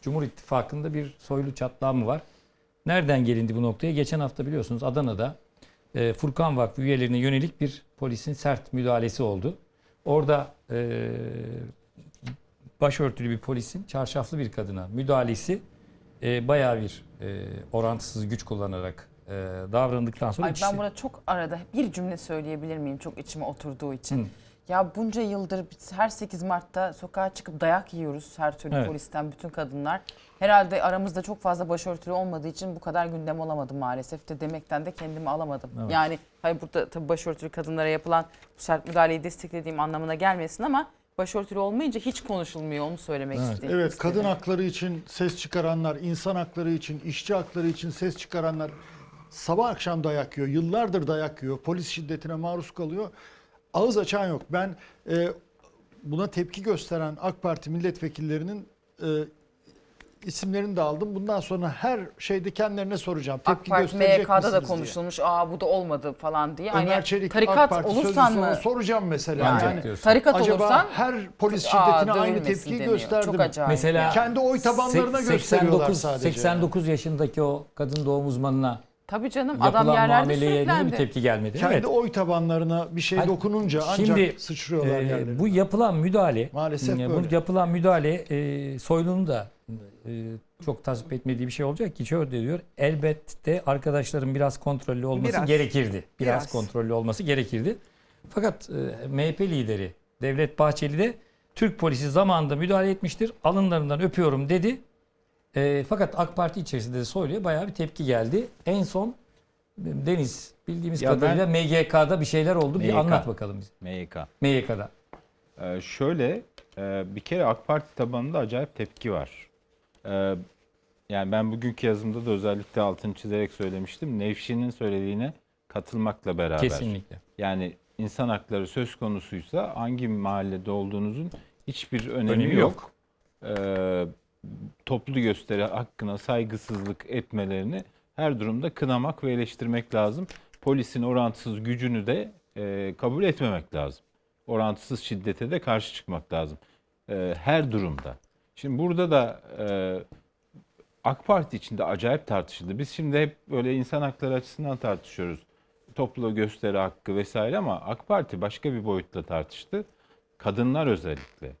Cumhur İttifakı'nda bir soylu çatlağı var? Nereden gelindi bu noktaya? Geçen hafta biliyorsunuz Adana'da e, Furkan Vakfı üyelerine yönelik bir polisin sert müdahalesi oldu. Orada e, başörtülü bir polisin çarşaflı bir kadına müdahalesi e, bayağı bir e, orantısız güç kullanarak e, davrandıktan sonra Ay ikisi- ben burada çok arada bir cümle söyleyebilir miyim çok içime oturduğu için. Hı. Ya bunca yıldır biz her 8 Mart'ta sokağa çıkıp dayak yiyoruz her türlü Evet. polisten bütün kadınlar. Herhalde aramızda çok fazla başörtülü olmadığı için bu kadar gündem olamadı maalesef de demekten de kendimi alamadım. Evet. Yani hayır burada tabii başörtülü kadınlara yapılan bu sert müdahaleyi desteklediğim anlamına gelmesin ama başörtülü olmayınca hiç konuşulmuyor onu söylemek Evet. istedim. Evet, istedim. kadın hakları için ses çıkaranlar, insan hakları için, işçi hakları için ses çıkaranlar sabah akşam dayak yiyor. Yıllardır dayak yiyor. Polis şiddetine maruz kalıyor. Ağız açan yok. Ben e, buna tepki gösteren AK Parti milletvekillerinin e, isimlerini de aldım. Bundan sonra her şeyde kendilerine soracağım. AK Tepki Parti gösterecek MYK'da da misiniz diye. konuşulmuş. Aa bu da olmadı falan diye. Ömer Hani Çelik AK tarikat Parti olursan mı? soracağım mesela. Yani- Yani, diyorsun. Tarikat acaba olursan her polis aa, şiddetine aynı dövülmesin tepkiyi deniyor. gösterdi Çok mi? acayip. Mesela. Kendi oy tabanlarına gösteriyorlar sadece. 89 yaşındaki o kadın doğum uzmanına Tabii canım adam yapılan yerlerde muameleye bir sürüklendi. tepki gelmedi? Kendi evet. oy tabanlarına bir şey Hayır, dokununca ancak Şimdi sıçrıyorlar e, yerlerine. bu yapılan müdahale Maalesef e, bu böyle. yapılan müdahale e, soylunun da e, çok tasvip etmediği bir şey olacak ki şöyle diyor. Elbette arkadaşların biraz kontrollü olması Biraz. gerekirdi. Biraz, Biraz. kontrollü olması gerekirdi. Fakat e, MHP lideri Devlet Bahçeli de Türk polisi zamanında müdahale etmiştir. Alınlarından öpüyorum dedi. E, fakat AK Parti içerisinde de Soylu'ya bayağı bir tepki geldi. En son Deniz bildiğimiz Ya kadarıyla MGK'da bir şeyler oldu. Bir MYK. anlat bakalım bize. MYK. MYK'da. Ee, şöyle e, bir kere AK Parti tabanında acayip tepki var. Ee, yani ben bugünkü yazımda da özellikle altını çizerek söylemiştim. Nevşin'in söylediğine katılmakla beraber. Kesinlikle. Yani insan hakları söz konusuysa hangi mahallede olduğunuzun hiçbir önemi, Önemi yok. Ee, toplu gösteri hakkına saygısızlık etmelerini her durumda kınamak ve eleştirmek lazım. Polisin orantısız gücünü de e, kabul etmemek lazım. Orantısız şiddete de karşı çıkmak lazım. E, her durumda. Şimdi burada da e, AK Parti içinde acayip tartışıldı. Biz şimdi hep böyle insan hakları açısından tartışıyoruz. Toplu gösteri hakkı vesaire ama AK Parti başka bir boyutla tartıştı. Kadınlar özellikle.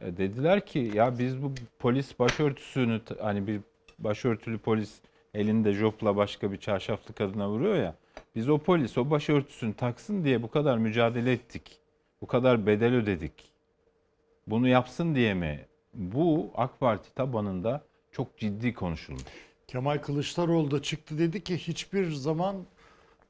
E, dediler ki ya biz bu polis başörtüsünü hani bir başörtülü polis elinde jopla başka bir çarşaflı kadına vuruyor ya. Biz o polis o başörtüsünü taksın diye bu kadar mücadele ettik. Bu kadar bedel ödedik. Bunu yapsın diye mi? Bu AK Parti tabanında çok ciddi konuşulmuş. Kemal Kılıçdaroğlu da çıktı dedi ki hiçbir zaman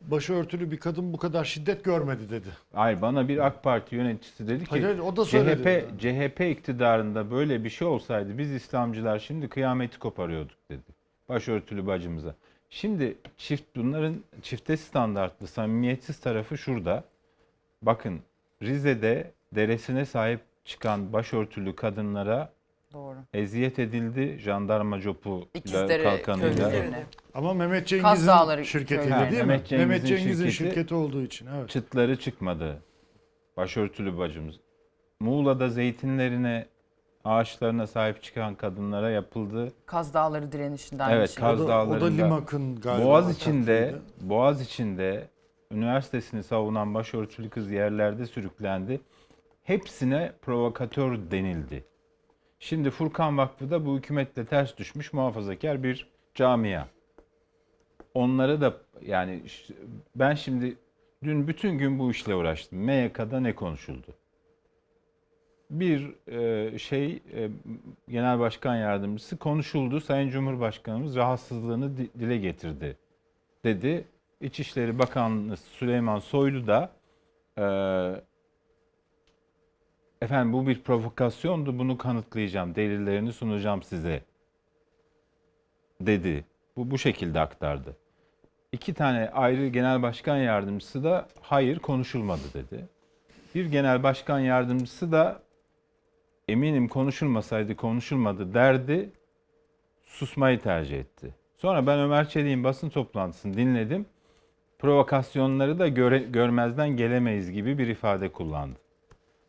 başörtülü bir kadın bu kadar şiddet görmedi dedi. Hayır bana bir AK Parti yöneticisi dedi ki Hayır, hayır, o da söyledi. CHP, CHP iktidarında böyle bir şey olsaydı biz İslamcılar şimdi kıyameti koparıyorduk dedi. Başörtülü bacımıza. Şimdi çift bunların çifte standartlı samimiyetsiz tarafı şurada. Bakın Rize'de deresine sahip çıkan başörtülü kadınlara Doğru. eziyet edildi jandarma copuyla İkizdere kalkanıyla. köylerine. Ama Mehmet Kaz Dağları Cengiz'in şirketiydi köyü. değil mi? Mehmet Mehmet Cengiz'in Cengiz'in şirketi. şirketi olduğu için evet. çıtları çıkmadı. Başörtülü bacımız. Muğla'da zeytinlerine, ağaçlarına sahip çıkan kadınlara yapıldı. Kaz Dağları direnişinde aynı Evet, şey. Kaz- O da, o da Dağları'nda Limak'ın galiba. Boğaz içinde. Boğaz içinde üniversitesini savunan başörtülü kız yerlerde sürüklendi. Hepsine provokatör denildi. Şimdi Furkan Vakfı da bu hükümetle ters düşmüş muhafazakar bir camia. Onlara da yani ben şimdi dün bütün gün bu işle uğraştım. MYK'da ne konuşuldu? Bir e, şey e, Genel Başkan Yardımcısı konuşuldu. Sayın Cumhurbaşkanımız rahatsızlığını di- dile getirdi dedi. İçişleri Bakanı Süleyman Soylu da e, efendim bu bir provokasyondu bunu kanıtlayacağım delillerini sunacağım size dedi. Bu bu şekilde aktardı. İki tane ayrı genel başkan yardımcısı da hayır konuşulmadı dedi. Bir genel başkan yardımcısı da eminim konuşulmasaydı konuşulmadı derdi. Susmayı tercih etti. Sonra ben Ömer Çelik'in basın toplantısını dinledim. Provokasyonları da göre, görmezden gelemeyiz gibi bir ifade kullandı.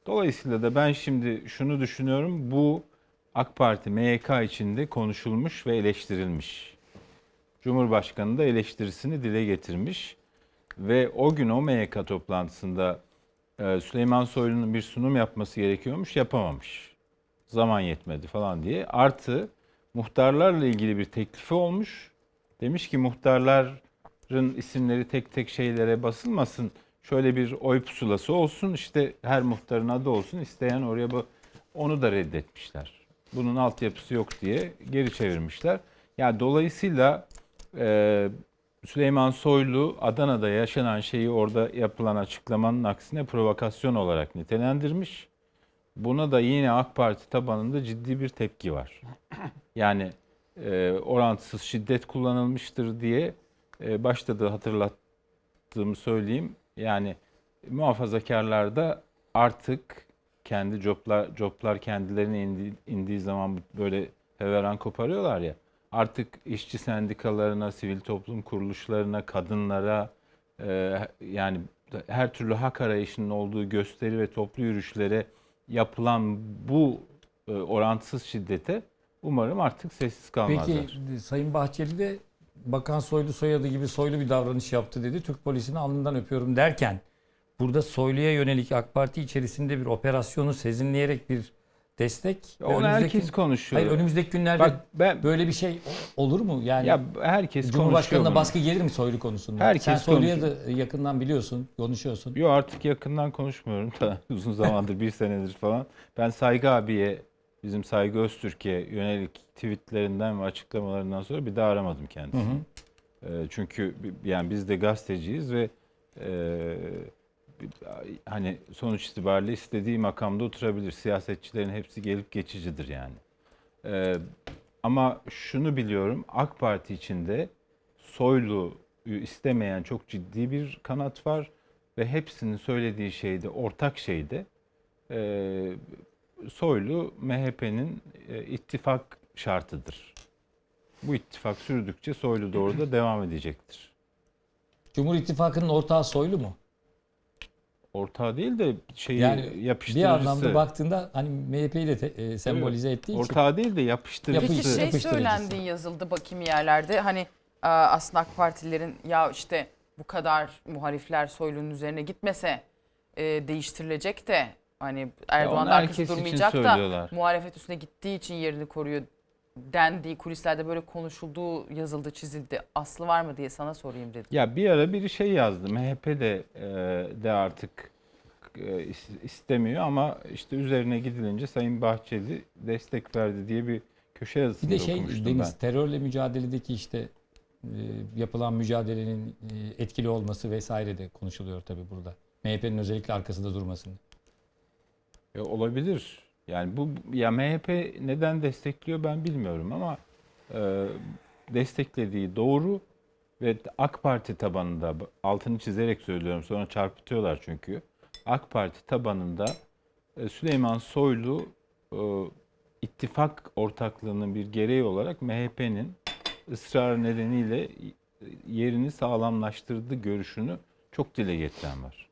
Dolayısıyla da ben şimdi şunu düşünüyorum. Bu AK Parti MYK içinde konuşulmuş ve eleştirilmiş. Cumhurbaşkanı da eleştirisini dile getirmiş ve o gün o MYK toplantısında e, Süleyman Soylu'nun bir sunum yapması gerekiyormuş, yapamamış. Zaman yetmedi falan diye. Artı muhtarlarla ilgili bir teklifi olmuş. Demiş ki muhtarların isimleri tek tek şeylere basılmasın. Şöyle bir oy pusulası olsun. işte her muhtarın adı olsun. İsteyen oraya bu onu da reddetmişler. Bunun altyapısı yok diye geri çevirmişler. Yani dolayısıyla e, Süleyman Soylu Adana'da yaşanan şeyi orada yapılan açıklamanın aksine provokasyon olarak nitelendirmiş. Buna da yine AK Parti tabanında ciddi bir tepki var. Yani e, orantısız şiddet kullanılmıştır diye e, başta da hatırlattığımı söyleyeyim. Yani muhafazakarlar da artık kendi coplar, coplar kendilerine indi, indiği zaman böyle heveran koparıyorlar ya. Artık işçi sendikalarına, sivil toplum kuruluşlarına, kadınlara e, yani her türlü hak arayışının olduğu gösteri ve toplu yürüyüşlere yapılan bu e, orantısız şiddete umarım artık sessiz kalmazlar. Peki Sayın Bahçeli de Bakan Soylu soyadı gibi soylu bir davranış yaptı dedi. Türk polisini alnından öpüyorum derken burada Soylu'ya yönelik AK Parti içerisinde bir operasyonu sezinleyerek bir destek. Onu herkes konuşuyor. Hayır önümüzdeki günlerde Bak ben böyle bir şey olur mu? Yani ya herkes Cumhurbaşkanı'na baskı gelir mi Soylu konusunda? Herkes Sen Soylu'ya konuşuyor. da yakından biliyorsun, konuşuyorsun. Yo artık yakından konuşmuyorum da uzun zamandır bir senedir falan. Ben Saygı abiye bizim Saygı Öztürk'e yönelik tweetlerinden ve açıklamalarından sonra bir daha aramadım Hı kendisini. hı. E, çünkü yani biz de gazeteciyiz ve e, hani sonuç itibariyle istediği makamda oturabilir. Siyasetçilerin hepsi gelip geçicidir yani. E, ama şunu biliyorum AK Parti içinde Soylu istemeyen çok ciddi bir kanat var ve hepsinin söylediği şeyde ortak şeyde e, Soylu MHP'nin e, ittifak şartıdır. Bu ittifak sürdükçe Soylu da orada devam edecektir. Cumhur İttifakı'nın ortağı Soylu mu? Ortağı değil de şeyi Yani bir yapıştırıcısı. anlamda baktığında hani MHP'yi de te- e, sembolize ettiği için. Ortağı değil de yapıştırıcısı. Peki şey Yapıştırıcısı. söylendi yazıldı bakayım yerlerde. Hani aslında AK Partililerin ya işte bu kadar muhalifler Soylu'nun üzerine gitmese e, değiştirilecek de hani Erdoğan onu da herkes arkası için durmayacak da söylüyorlar. muhalefet üstüne gittiği için yerini koruyor dendiği kulislerde böyle konuşulduğu yazıldı çizildi. Aslı var mı diye sana sorayım dedim. Ya bir ara biri şey yazdı. MHP de e, de artık e, is- istemiyor ama işte üzerine gidilince Sayın Bahçeli destek verdi diye bir köşe Bir yazısında de şey okumuştum Deniz ben. terörle mücadeledeki işte e, yapılan mücadelenin e, etkili olması vesaire de konuşuluyor tabii burada. MHP'nin özellikle arkasında durmasını. Ya olabilir. Yani bu ya MHP neden destekliyor ben bilmiyorum ama e, desteklediği doğru ve AK Parti tabanında altını çizerek söylüyorum sonra çarpıtıyorlar çünkü. AK Parti tabanında e, Süleyman Soylu e, ittifak ortaklığının bir gereği olarak MHP'nin ısrarı nedeniyle yerini sağlamlaştırdığı görüşünü çok dile getiren var.